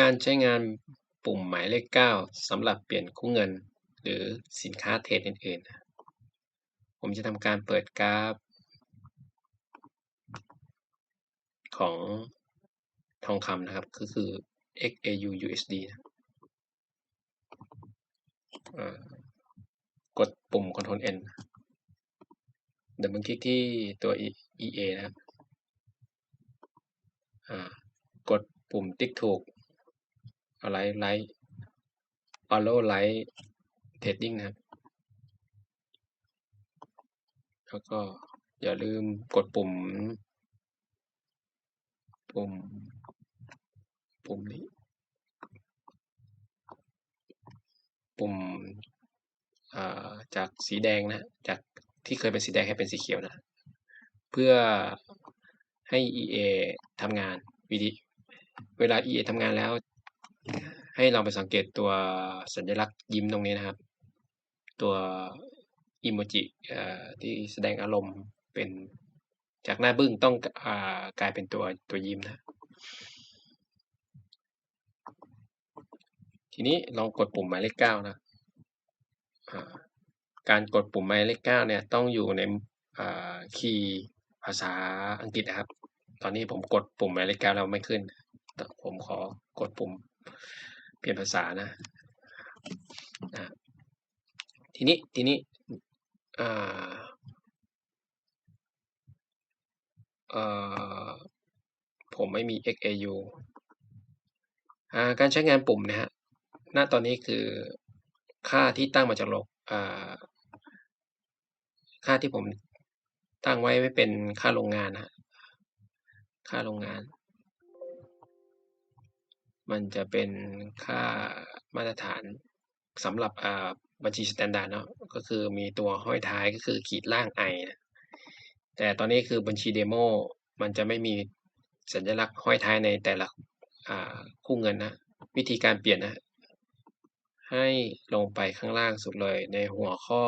การใช้งานปุ่มหมายเลข 9สำหรับเปลี่ยนคู่เงิน หรือสินค้าเทรดอื่นๆ ผมจะทำการเปิดกราฟ ของทองคำนะครับ ก็คือ XAU USD นะกดปุ่ม Ctrl N เดี๋ยวมันคลิกที่ตัว EA นะครับกดปุ่มติ๊กถูก ไลท์ไลท์ออโลไลท์เทรดดิ้งนะครับ แล้วก็อย่าลืมกดปุ่ม ปุ่ม ปุ่มนี้ ปุ่มจากสีแดงนะ จากที่เคยเป็นสีแดงให้เป็นสีเขียวนะ เพื่อให้ EA ทำงานวิธีเวลา EA ทำงานแล้ว ให้เราไปสังเกตตัวสัญลักษณ์ยิ้มตรงนี้นะครับ ตัวอิโมจิที่แสดงอารมณ์เป็นจากหน้าบึ้งต้องอกลายเป็นตัวตัวยิ้มนะ ทีนี้ลองกดปุ่มหมายเลขเก้านะการกดปุ่มหมายเลขเก้าเนี่ยต้องอยู่ในคีย์ภาษาอังกฤษนะครับ ตอนนี้ผมกดปุ่มหมายเลขเก้าแล้วไม่ขึ้น ผมขอกดปุ่ม เปลี่ยนภาษานะทีนี้ทีนี้ผมไม่มี XAU การใช้งานปุ่มนะฮะ ณ ตอนนี้คือค่าที่ตั้งมาจากโลกค่าที่ผมตั้งไว้ไม่เป็นค่าโรงงานนะค่าโรงงาน มันจะเป็นค่ามาตรฐานสำหรับบัญชีสแตนดาร์ดเนาะก็คือมีตัวห้อยท้ายก็คือขีดล่างไอนะแต่ตอนนี้คือบัญชีเดโมมันจะไม่มีสัญลักษณ์ห้อยท้ายในแต่ละคู่เงินนะ วิธีการเปลี่ยนนะ ให้ลงไปข้างล่างสุดเลยในหัวข้อ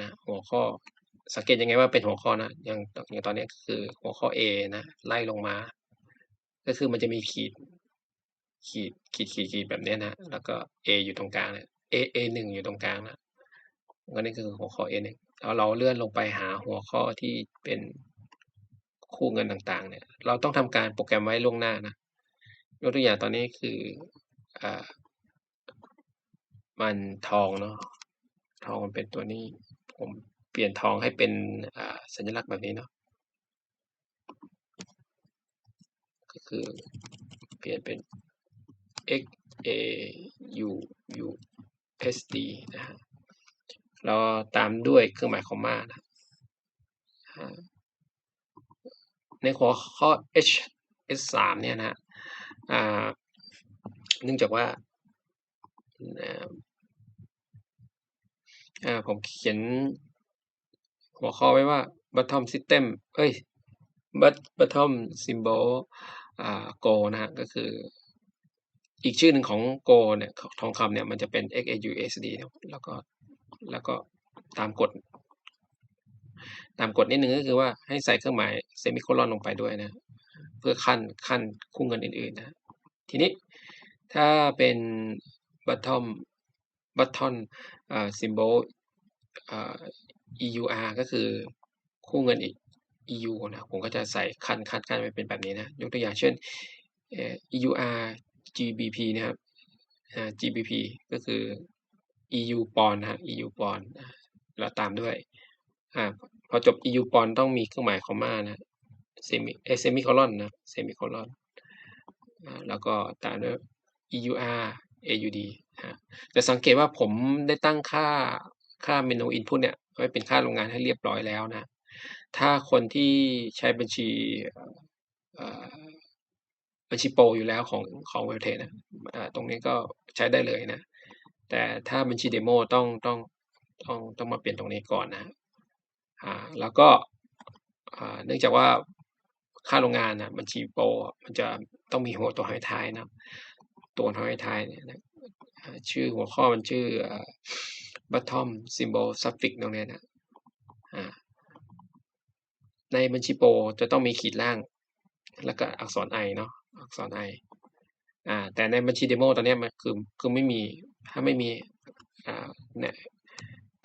นะ หัวข้อสังเกตยังไงว่าเป็นหัวข้อนะอย่างอย่างตอนนี้คือหัวข้อ A นะไล่ลงมา ก็คือมันจะมีขีด ขีดขีดขีดขีดแบบนี้นะแล้วก็ A อยู่ตรงกลางนะ A A หนึ่งอยู่ตรงกลางนะก็นี่คือหัวข้อ A หนึ่งแล้วเราเลื่อนลงไปหาหัวข้อที่เป็นคู่เงินต่างๆ เนี่ย เราต้องทำการโปรแกรมไว้ล่วงหน้านะยกตัวอย่างตอนนี้คืออ่ามันทองเนาะทองมันเป็นตัวนี้ ผมเปลี่ยนทองให้เป็นสัญลักษณ์แบบนี้เนาะก็คือเปลี่ยนเป็น x a u u s d นะฮะเราตามด้วยเครื่องหมายคอมมานะในหัวข้อ h s 3เนี่ยนะฮะเนื่องจากว่าผมเขียนหัวข้อไว้ว่า bottom system เอ้ย bottom symbol go นะฮะก็คือ อีกชื่อหนึ่งของ go เนี่ยทองคำเนี่ยมันจะเป็น XAUSD แล้วก็แล้วก็ตามกฎ ตามกฎนิดนึงก็คือว่าให้ใส่เครื่องหมายเซมิโคลอนลงไปด้วยนะ เพื่อขั้นขั้นคู่เงินอื่นๆนะทีนี้ถ้าเป็น bottom bottom อ่า symbol อ่า EUR ก็คือคู่เงินอีก EU นะผมก็จะใส่คันคันกันไปเป็นแบบนี้นะ ยกตัวอย่างเช่น EUR GBP นะครับ GBP ก็คือ EU ปอนนะ EU ปอนแล้วตามด้วยอพอจบ EU ปอนต้องมีเครื่องหมายคอมมานะเซมิเซมิคอลอนนะเซมิคอลอนแล้วก็ตามด้วย EUR AUD จะสังเกตว่าผมได้ตั้งค่าค่าเมนูอินพุตเนี่ยไว้เป็นค่าโรงงานให้เรียบร้อยแล้วนะ ถ้าคนที่ใช้บัญชี บัญชีโปรอยู่แล้วของของเวลเทนะตรงนี้ก็ใช้ได้เลยนะ แต่ถ้าบัญชีเดโมต้องต้องต้องต้องมาเปลี่ยนตรงนี้ก่อนนะอ่าแล้วก็เนื่องจากว่าค่าโรงงานนะบัญชีโปรมันจะต้องมีหัวตัวห้อยท้ายนะตัวห้อยท้ายเนี่ยนะชื่อหัวข้อมันชื่อ bottom symbol suffix ตรงนี้นะในบัญชีโปรจะต้องมีขีดล่าง แล้วก็อักษร i เนาะอักษร i อ่าแต่ในบัญชีเดโมตอนนี้มันคือคือไม่มีถ้าไม่มีอ่าเนี่ย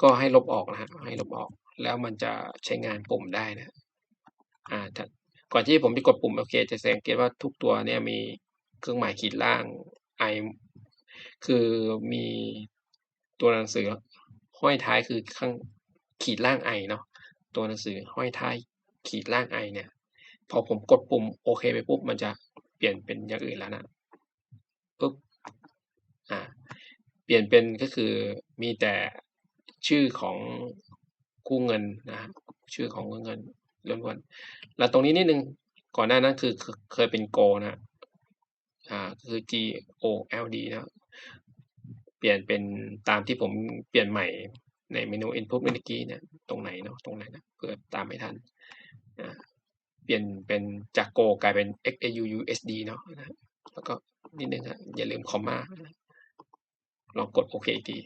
ก็ให้ลบออกนะครับให้ลบออก แล้วมันจะใช้งานปุ่มได้นะอ่าถ้าก่อนที่ผมจะกดปุ่มโอเค จะสังเกตว่าทุกตัวเนี่ยมีเครื่องหมายขีดล่าง i คือมีตัวหนังสือห้อยท้ายคือข้างขีดล่าง i เนาะตัวหนังสือห้อยท้ายขีดล่าง i เนี่ย พอผมกดปุ่มโอเคไปปุ๊บมันจะเปลี่ยนเป็นอย่างอื่นแล้วนะปุ๊บอ่าเปลี่ยนเป็นก็คือมีแต่ชื่อของกู้เงินนะครับชื่อของกู้เงินล้วนๆแล้วตรงนี้นิดนึงก่อนหน้านั้นคือคเคยเป็น Go นะอ่าคือ G-O-L-D นะเปลี่ยนเป็นตามที่ผมเปลี่ยนใหม่ในเมนู Input เมื่อกี้เนี่ยตรงไหนเนาะตรงไหนนะเผื่อตามไม่ทันอ่า เปลี่ยนเป็นจาก Go กลายเป็น XAUUSD เนาะนะแล้วก็นิดนึงครับอย่าลืมคอมมาลองกดโอเคอีกที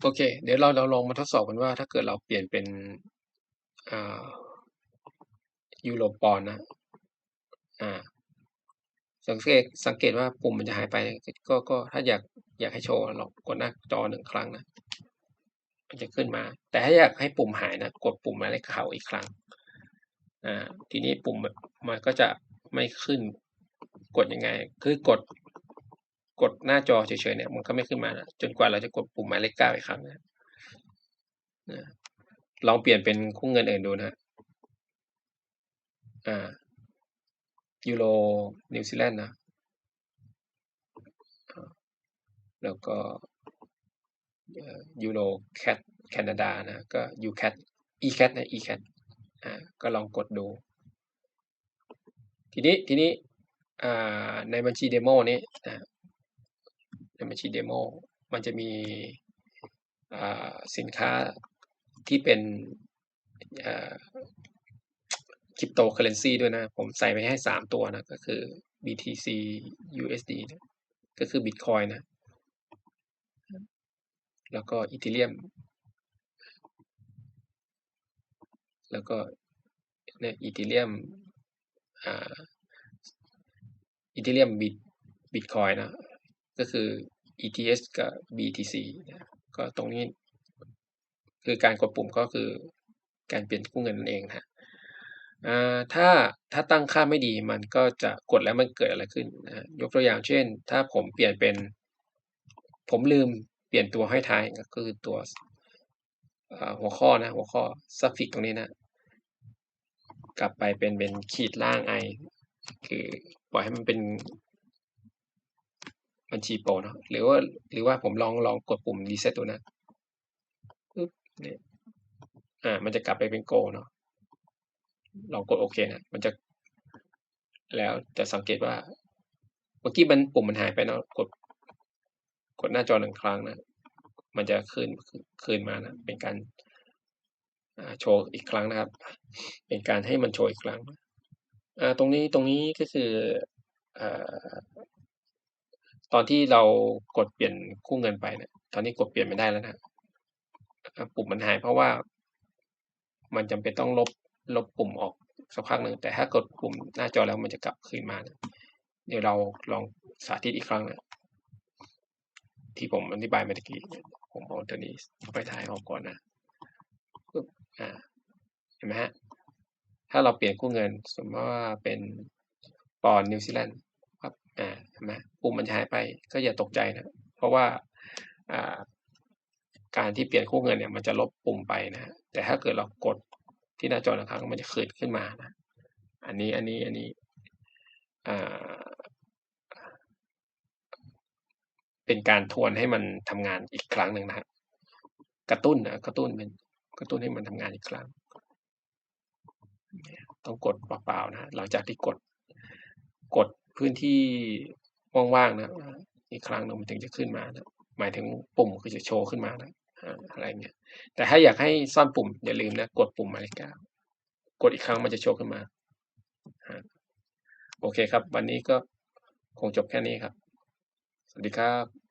โอเค เดี๋ยวเราเราลองมาทดสอบกันว่า ถ้าเกิดเราเปลี่ยนเป็นอ่ายูโรปอนนะอ่าสังเกตสังเกตว่าปุ่มมันจะหายไปก็ก็ถ้าอยากอยากให้โชว์ลองกดหน้าจอ1ครั้งนะ มันจะขึ้นมา แต่ถ้าอยากให้ปุ่มหายนะกดปุ่มหมายเลขขาอีกครั้งอ่าทีนี้ปุ่มมันก็จะไม่ขึ้นกดยังไง คือกดกดหน้าจอเฉยๆเนี่ยมันก็ไม่ขึ้นมานะจนกว่าเราจะกดปุ่มหมายเลข9อีกครั้งนะอาลองเปลี่ยนเป็นคู่เงินอื่นดูนะอ่ายูโรนิวซีแลนด์นะแล้วก็ ยูโร CAD แคนาดานะก็ UCAD ECAD นะ ECAD อาก็ลองกดดู ทีนี้ทีนี้อ่าในบัญชีเดโมนี้อ่าในบัญชีเดโมมันจะมีอ่าสินค้าที่เป็นอ่า Cryptocurrency ด้วยนะ ผมใส่ไว้ให้ 3 ตัวนะ ก็คือ BTC USD นะก็คือบิตคอยน์นะ แล้วก็ Ethereum แล้วก็เนี่ย Ethereum อ่า Ethereum บิตบิตคอยน์นะก็คือ ETH กับ BTC นะก็ตรงนี้ คือการกดปุ่มก็คือการเปลี่ยนกู้เงินนั่นเองนะอ่าถ้าถ้าตั้งค่าไม่ดีมันก็จะกดแล้วมันเกิดอะไรขึ้นนะยกตัวอย่างเช่น ถ้าผมเปลี่ยนเป็น ผมลืม ปลี่ยนตัวให้ท้ายก็คือตัวหัวข้อนะ หัวข้อ suffix ตรงนี้นะ กลับไปเป็นเป็นขีดล่าง i คือปล่อยให้มันเป็นบัญชีโปรเนาะหรือว่าหรือว่าผมลองลองกดปุ่ม reset ดูนะปึ๊บเนี่ยอ่า มันจะกลับไปเป็น Go เนาะลองกดโอเคนะมันจะ แล้วจะสังเกตว่าเมื่อกี้มันปุ่มมันหายไปเนาะกด ดหน้าจอ1ครั้งนะ มันจะขึ้นคคืนมานะ เป็นการโชว์อีกครั้งนะครับ เป็นการให้มันโชว์อีกครั้งตรงนี้ตรงนี้ก็คืออตอนที่เรากดเปลี่ยนกู้เงินไปเนี่ย ตอนนี้กดเปลี่ยนไม่ได้แล้วนะปุ่มมันหายเพราะว่ามันจำเป็นต้องลบลบปุ่มออกสักพักหนึ่งแต่ถ้ากดปุ่มหน้าจอแล้วมันจะกลับคืนมานะเดี๋ยวเราลองสาธิตอีกครั้งนะ ที่ผมอธิบายเมื่อกี้ ผมเอาตัวนี้ไว้ท้ายออกก่อนนะปึ๊บอ่าเห็นไหมครับ?ถ้าเราเปลี่ยนกู้เงิน สมมติว่าเป็นปอนด์นิวซีแลนด์ปั๊บอ่าเห็นไหม?ปุ่มมันหายไปก็อย่าตกใจนะ เพราะว่าอ่าการที่เปลี่ยนคู่เงินเนี่ยมันจะลบปุ่มไปนะแต่ถ้าเกิดเรากดที่หน้าจอ1ครั้งมันจะคืนขึ้นมานะ อันนี้อันนี้อันนี้อ่า เป็นการทวนให้มันทำงานอีกครั้งหนึ่งนะครับกระตุ้นนะกระตุ้นเป็นกระตุ้นให้มันทำงานอีกครั้ง ต้องกดเปล่าๆนะหลังจากที่กดกดพื้นที่ว่างๆนะอีกครั้งหนึ่งมันถึงจะขึ้นมานะหมายถึงปุ่มคือจะโชว์ขึ้นมานะอะไรเงี้ย แต่ถ้าอยากให้ซ่อนปุ่ม อย่าลืมนะกดปุ่มหมายเลข9กดอีกครั้งมันจะโชว์ขึ้นมา โอเคครับ วันนี้ก็คงจบแค่นี้ครับ สวัสดีครับ